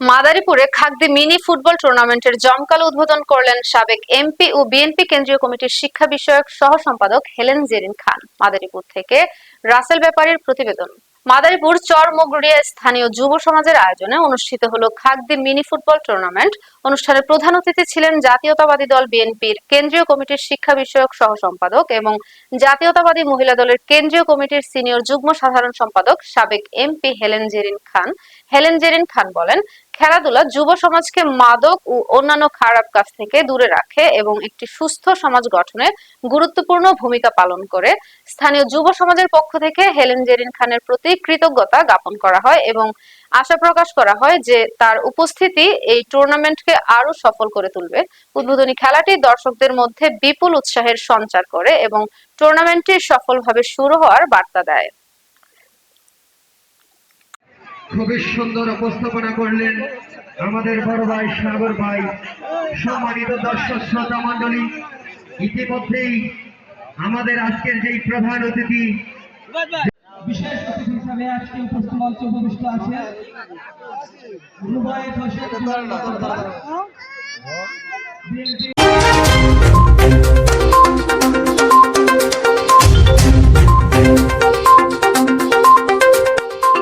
মাদারীপুরে খাগদি mini football টুর্নামেন্টের জমকালো উদ্বোধন করলেন সাবেক এমপি ও বিএনপি কেন্দ্রীয় কমিটির শিক্ষা বিষয়ক সহ সম্পাদক হেলেন জেরিন খান। মাদারীপুর থেকে রাসেল ব্যাপারীর প্রতিবেদন। মাদারীপুর চরমগড়িয়া স্থানীয় যুব সমাজের আয়োজনে অনুষ্ঠিত হলো খাগদি মিনি ফুটবল টুর্নামেন্ট। অনুষ্ঠানে প্রধান অতিথি ছিলেন জাতীয়তাবাদী দল বিএনপির কেন্দ্রীয় কমিটির শিক্ষা বিষয়ক সহ সম্পাদক এবং জাতীয়তাবাদী মহিলা দলের কেন্দ্রীয় কমিটির সিনিয়র যুগ্ম সাধারণ সম্পাদক সাবেক এমপি হেলেন জেরিন খান। হেলেন জেরিন খান বলেন খেলাধুলা যুব সমাজকে মাদক ও অন্যান্য খারাপ কাজ থেকে দূরে রাখে এবং একটি সুস্থ সমাজ গঠনে গুরুত্বপূর্ণ ভূমিকা পালন করে। স্থানীয় যুব সমাজের পক্ষ থেকে হেলেন জেরিন খানের প্রতি কৃতজ্ঞতা জ্ঞাপন করা হয় এবং আশা প্রকাশ করা হয় যে তার উপস্থিতি এই টুর্নামেন্টকে আরও সফল করে তুলবে। উদ্বোধনী খেলাটি দর্শকদের মধ্যে বিপুল উৎসাহের সঞ্চার করে এবং টুর্নামেন্টটি সফলভাবে শুরু হওয়ার বার্তা দেয়। খুবই সুন্দর উপস্থাপনা করলেন আমাদের বড় ভাই সাগর ভাই সম্মানিত দর্শক শ্রোতা মণ্ডলী। ইতিমধ্যেই আমাদের আজকের যেই প্রধান অতিথি বিশেষ অতিথি হিসাবে আজকে উপস্থিত মঞ্চে উপবিষ্ট আছে বিএনপি